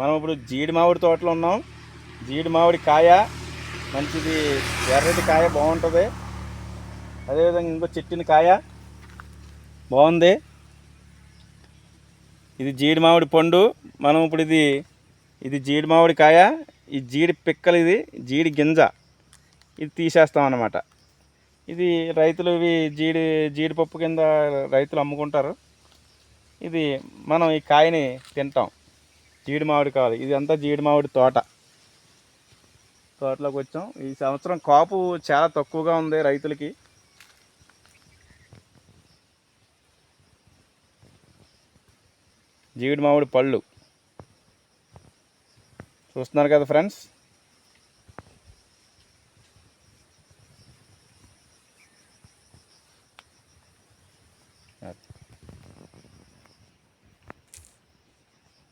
మనం ఇప్పుడు జీడి మామిడి తోటలో ఉన్నాం. జీడి మామిడి కాయ మంచిది ఎర్రటి కాయ బాగుంటుంది. అదేవిధంగా ఇంకో చెట్టిన కాయ బాగుంది. ఇది జీడి మామిడి పండు. మనం ఇప్పుడు ఇది ఇది జీడి మామిడి కాయ ఈ జీడి పిక్కలు ఇది జీడి గింజ. ఇది తీసేస్తాం అన్నమాట. ఇది రైతులు ఇవి జీడి జీడిపప్పు కింద రైతులు అమ్ముకుంటారు. ఇది మనం ఈ కాయని తింటాం. జీడి మామిడి కాదు. ఇది అంతా జీడి మామిడి తోట. తోటలోకి వచ్చాం. ఈ సంవత్సరం కాపు చాలా తక్కువగా ఉంది రైతులకి. జీడి మామిడి పళ్ళు. చూస్తున్నారు కదా ఫ్రెండ్స్? Yeah.